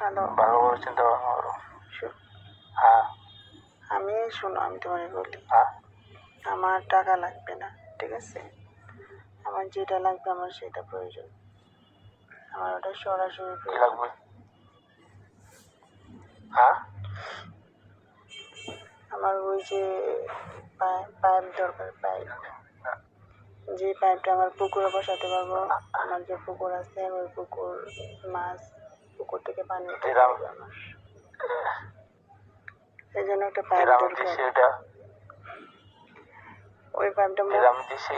ভালোভাবে চিন্তা ভাবনা করো হ্যাঁ। আমি শোনো আমি তোমাকে বলি। হ্যাঁ। আমার টাকা লাগবে না ঠিক আছে? আমার যেটা লাগবে আমার সেটা প্রয়োজন। আমার ওটা সরাসরি। লাগবে? হ্যাঁ? আমার ওই যে পাইপ পাইপ দরকার পাইপ যে পাইপটা আমার পুকুরে বসাতে পারব আমার যে পুকুর আছে ওই পুকুর মাছ পুকুর থেকে পানি এই জন্য একটা পাইপ দরকার। ওই পাইপটা এর আমি দিছি?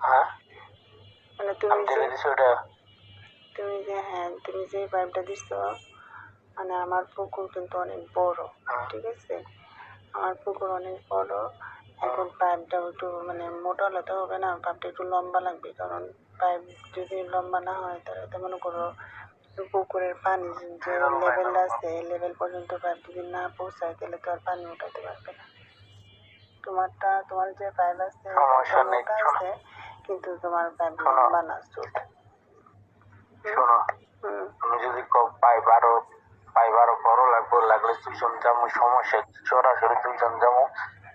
হ্যাঁ? মানে তুমি যে তুমি যে হ্যাঁ তুমি যে পাইপটা দিচ্ছ মানে আমার পুকুর কিন্তু অনেক বড় ঠিক আছে? আমার পুকুর অনেক বড়। এখন পাইপটা একটু মানে মোটা হলে তো হবে না পাইপটা একটু লম্বা লাগবে কারণ পাইপ যদি লম্বা না হয় তাহলে তো মনে করো পুকুরের পানি যে লেভেল আছে লেভেল পর্যন্ত পাইপ যদি না পৌঁছায় তাহলে তো আর পানি উঠাতে পারবে না। তোমারটা তোমার যে পাইপ আছে মোটা আছে কিন্তু তোমার পাইপ লম্বা না ছোট। শোনো। তুমি যদি পাইপ আরও পাইপ আরও বড় লাগবে লাগলে দুজন যাব সমস্যা? সরাসরি দুজন যাব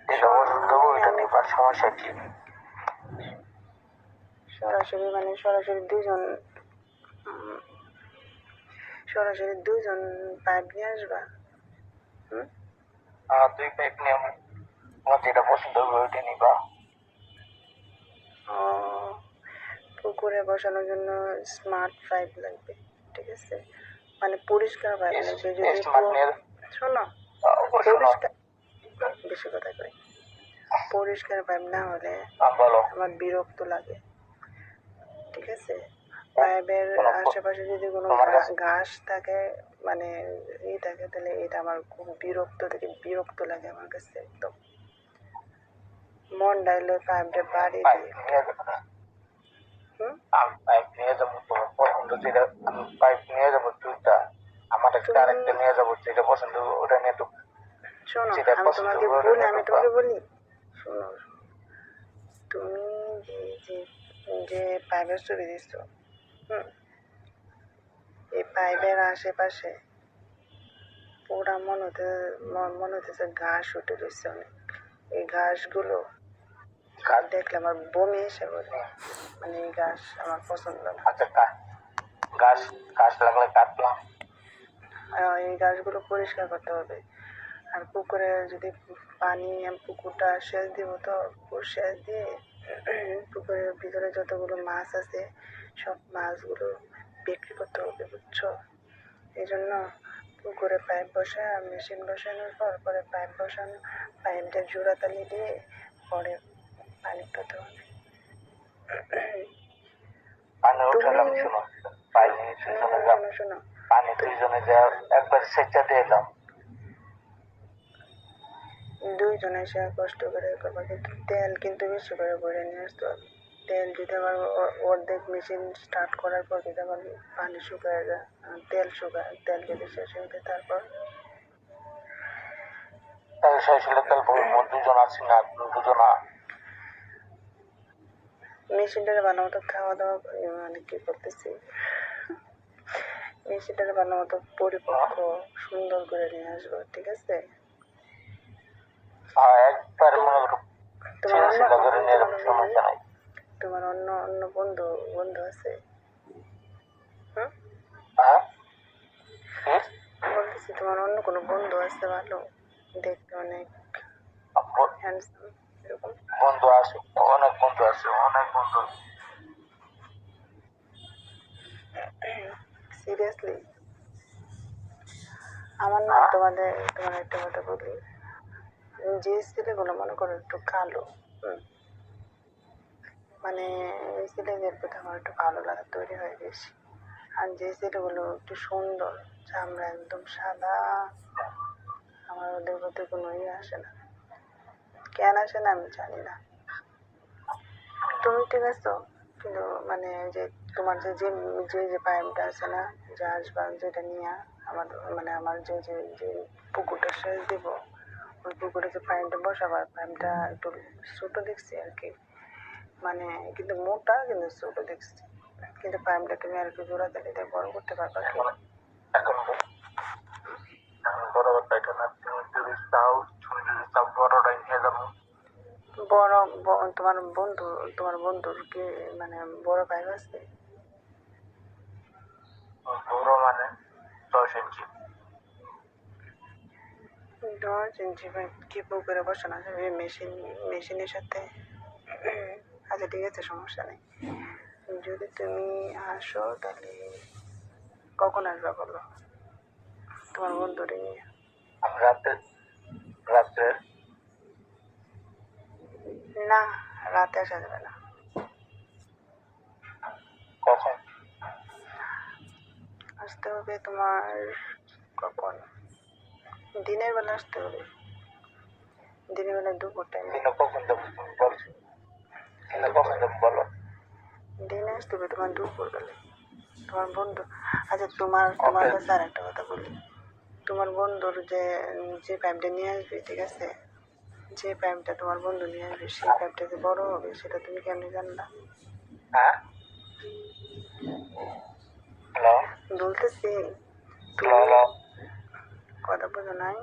এটা পছন্দ হব এটা নিবার সমস্যা কি? সরাসরি মানে সরাসরি দুজন সরাসরি দুজন পাইপ নিয়ে আসবা। হুম? আর দুই পাইপ নিয়ে আমি তোমার যেটা পছন্দ হবে ওইটা নিবা পুকুরে বসানোর জন্য স্মার্ট পাইপ লাগবে ঠিক আছে? মানে পরিষ্কার পাইপ লাগবে যদি শোনো শোনো। পরিষ্কার বেশি কথা কই। পরিষ্কার পাইপ না হলে আমার বিরক্ত লাগে। ঠিক আছে? পাইপের আশেপাশে যদি কোনো ঘাস থাকে মানে ই থাকে তাহলে এটা আমার খুব বিরক্ত থেকে বিরক্ত লাগে আমার কাছে একদম। মন ডাইলে পাইপটা বাড়ি দিই। হুম? আমি পাইপ নিয়ে যাব পছন্দ যেটা আমি পাইপ নিয়ে যাব দুইটা। আমার একটা তুমি- আরেকটা নিয়ে যাব যেটা পছন্দ ওটা নিয়ে তো শোনো আমি তোমাকে বলি ওটা আমি তোমাকে বলি। শোনো। তুমি যে যে যে পাইপের ছবি দিচ্ছ হুম। এই পাইপের আশেপাশে পুরা মনে হতে মনে হতেছে ঘাস উঠে রয়েছে অনেক। এই ঘাসগুলো কাজ দেখলে আমার বমি এসে পড়ে। মানে এই ঘাস আমার পছন্দ না। আচ্ছা গাছ গাছ লাগলে কাটলাম এই গাছগুলো পরিষ্কার করতে হবে। আর পুকুরে যদি পানি পুকুরটা সেচ দিব তো পুকুর সেচ দিয়ে পুকুরের ভিতরে যতগুলো মাছ আছে সব মাছগুলো বিক্রি করতে হবে বুঝছ? এই জন্য পুকুরে পাইপ বসা মেশিন বসানোর পর পরে পাইপ বসানো পাইপটা জোড়াতালি দিয়ে পরে পানি পেতে হবে। শুনো শোনো। পানি দুইজনে যা একবার সেচা দিয়ে এলাম। দুইজনে সে কষ্ট করে করবা কিন্তু তেল কিন্তু বেশি করে ভরে নিয়ে আসতে হবে। তেল যদি আবার অর্ধেক মেশিন স্টার্ট করার পর যদি আবার পানি শুকায় যায় তেল শুকায় তেল যদি শেষ হয়ে যায় তারপর? তাহলে শেষ হলে তাহলে বলব দুজন আছি না দুজন? মেশিনটার ভালো মতো খাওয়া দাওয়া মানে কি করতেছি? মেশিনটার ভালো মতো পরিপক্ক সুন্দর করে নিয়ে আসব ঠিক আছে? একবার মনে করো করে নিয়ে যাব অন্য- সমস্যা নাই। তোমার অন্য অন্য বন্ধু বন্ধু আছে? হ্যাঁ? বলতেছি তোমার অন্য কোনো বন্ধু আছে ভালো? দেখতে অনেক হ্যান্ডসাম এরকম? বন্ধু আছে অনেক বন্ধু আছে অনেক বন্ধু সিরিয়াসলি আমার না তোমাদের তোমার একটা কথা বলি। যে ছেলেগুলো মনে করো একটু কালো। মানে এই ছেলেদের প্রতি আমার একটু ভালো লাগা তৈরি হয় বেশি আর যে ছেলেগুলো একটু সুন্দর চামড়া একদম সাদা। আমার ওদের প্রতি কোনো ইয়ে আসে না। কেন আসে না আমি জানি না। তুমি ঠিক আছো? কিন্তু মানে যে তোমার যে যে যে যে পাইপটা আছে না যে আসবা যেটা নিয়ে আমার মানে আমার যে যে যে পুকুরটা সেচ দিব ওই পুকুরে যে পাইপটা বসাবার পাইপটা একটু ছোটো দেখছি আর কি। মানে কিন্তু মোটা কিন্তু ছোটো দেখছি। কিন্তু পাইপটা তুমি আর একটু জোড়া দিলে এটা বড় করতে পারবা কি? এখন বড়। তোমার বন্ধু তোমার বন্ধুর কি মানে বড় পাইপ আছে বড় মানে দশ ইঞ্চি দশ ইঞ্চি পাইপ কি পুকুরে বসানো যাবে মেশিন মেশিনের সাথে আচ্ছা ঠিক আছে সমস্যা নেই যদি তুমি আসো তাহলে কখন আসবে বলো তোমার বন্ধুরে নিয়ে রাতে রাত্রে না রাতে আসা যাবে না কখন আসতে হবে তোমার কখন দিনের বেলা আসতে হবে। দিনের বেলা দুপুর টাইম দিনে কখন যাব তুমি বলছো দিনে কখন যাব বলো। দিনে আসতে হবে তোমার দুপুর বেলা। তোমার বন্ধু আচ্ছা তোমার তোমার. কাছে আর একটা কথা বলি। তোমার বন্ধুর যে যে পাইপটা নিয়ে আসবে ঠিক আছে? যে পাইপটা তোমার বন্ধু নিয়ে আসবে সেই পাইপটা যে বড় হবে সেটা তুমি কেমনি জানলা? হ্যাঁ? বলতেছি হ্যালো হ্যালো কথা বোঝো নাই।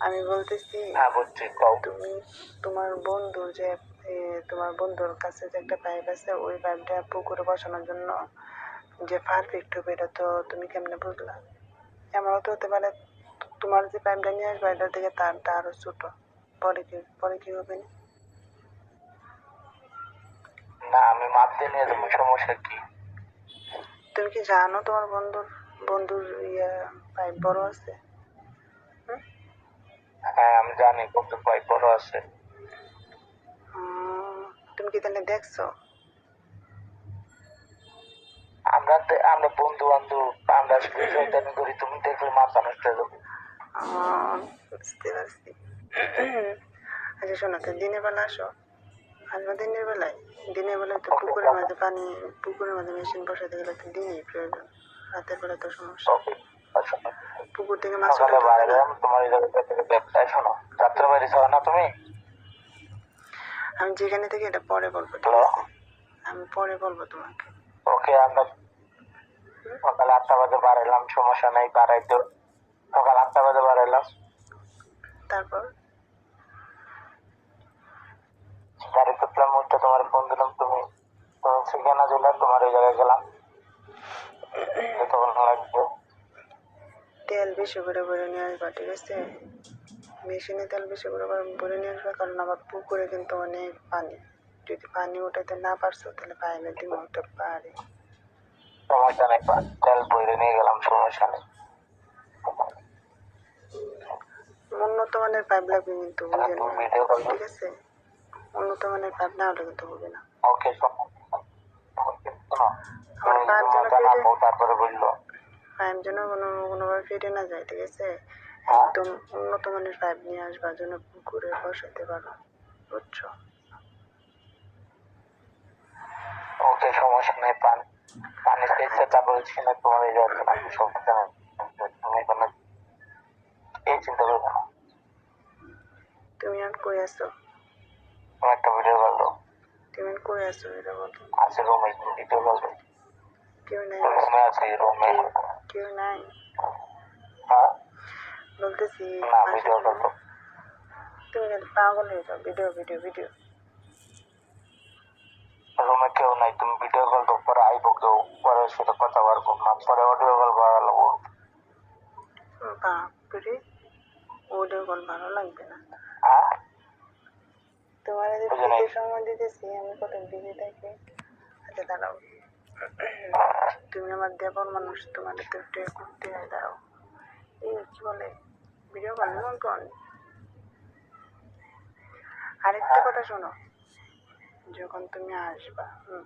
আমি বলতেছি হ্যাঁ তুমি তোমার বন্ধুর যে তোমার বন্ধুর কাছে যে একটা পাইপ আছে ওই পাইপটা পুকুরে বসানোর জন্য যে পারফেক্ট হবে এটা তো তুমি কেমনে বুঝলা? এমনও তো হতে পারে তোমার যে পাইপটা নিয়ে আসবে এটা থেকে তারটা আরও ছোট। পরে কি পরে কি হবে না? না আমি মাপ দিয়ে নিয়ে যাব সমস্যা কি? তুমি কি জানো তোমার বন্ধুর বন্ধুর ইয়ে পাইপ বড় আছে। হ্যাঁ আমি জানি কত পাই বড় আছে। তুমি কি তাহলে দেখছ? আমরা তে- আমরা বন্ধু বান্ধব আমরা শয়তানি করি তুমি দেখলে মাথা নষ্ট হয়ে যাবে। বুঝতে পারছি। আচ্ছা শোনো তো দিনের বেলা আসো। আসব দিনের বেলায়? দিনের বেলায় তো পুকুরের মধ্যে পানি পুকুরের মধ্যে মেশিন বসাতে গেলে তো দিনই প্রয়োজন। রাতের বেলা তো সমস্যা। আচ্ছা। পুকুর থেকে মাছ তোমার দেখতে শোনো রাত্রে যাও না তুমি? আমি যেখানে থেকে এটা পরে বলব ঠিক আছে? আমি পরে বলব তোমাকে। ওকে আমরা সকাল আটটা বাজে বাড়াইলাম সমস্যা নেই বাড়াইতে সকাল আটটা বাজে বাড়াইলাম তারপর? গাড়ি করলাম ওইটা তোমার ফোন দিলাম তুমি তুমি ঠিকানা দিলাম তোমার ওই জায়গায় গেলাম তখন লাগবে তেল বেশি করে ভরে নিয়ে আসবা ঠিক আছে মেশিনে তেল বেশি করে ভরে- নিয়ে আসবা কারণ আমার পুকুরে কিন্তু অনেক পানি। যদি পানি উঠাতে না পারছ তাহলে পাইলে দিব উঠতে পারি। সমস্যা নেই তেল বইরে নিয়ে গেলাম সমস্যা নেই উন্নত মানের পাইপ লাগবে কিন্তু বুঝে ভিডিও কল ঠিক আছে? উন্নত মানের পাইপ না হলে কিন্তু হবে না। ওকে আমার তুমি পাঁচ যদি জনের মজা না পেটে- পাও তারপরে বলল পাইপ যেন কোনো কোনোভাবে ফেটে না যায় ঠিক আছে? হ্যাঁ। একদম উন্নত মানের পাইপ নিয়ে আসবার জন্য পুকুরে বসাতে পারো বুঝছ? ওকে সমস্যা নেই পানি পানি পেয়েছে তারপরে ছিল তোমার এই না সমস্যা নেই তুমি কোনো এই চিন্তা করবে না। তুমি আর কই আছো? একটা ভিডিও কল তুমি কই আছো? এটা বলো। আছে রুমে ভিডিও দাও কেউ নাই। রুমে আছে রুমে কেউ নাই বলতেছি ভিডিও তুমি খালি পাগল হয়ে যাও ভিডিও ভিডিও ভিডিও রুমে কেউ নাই তুমি ভিডিও কল দাও পরে আইবো কেউ পরে সাথে কথা বলব না পরে অডিও কল করা লাগবো বাপরে ওডিও কল ভালো লাগবে না তোমার। ফ্রিতে সময় দিতেছি আমি কত বিজি থাকি আচ্ছা দাঁড়াও তুমি আমার দেবর মানুষ, তোমার তো একটু করতে হয় দাঁড়াও। এই কি বলে ভিডিও এমন কল আরেকটা কথা শোনো, যখন তুমি আসবা, হুম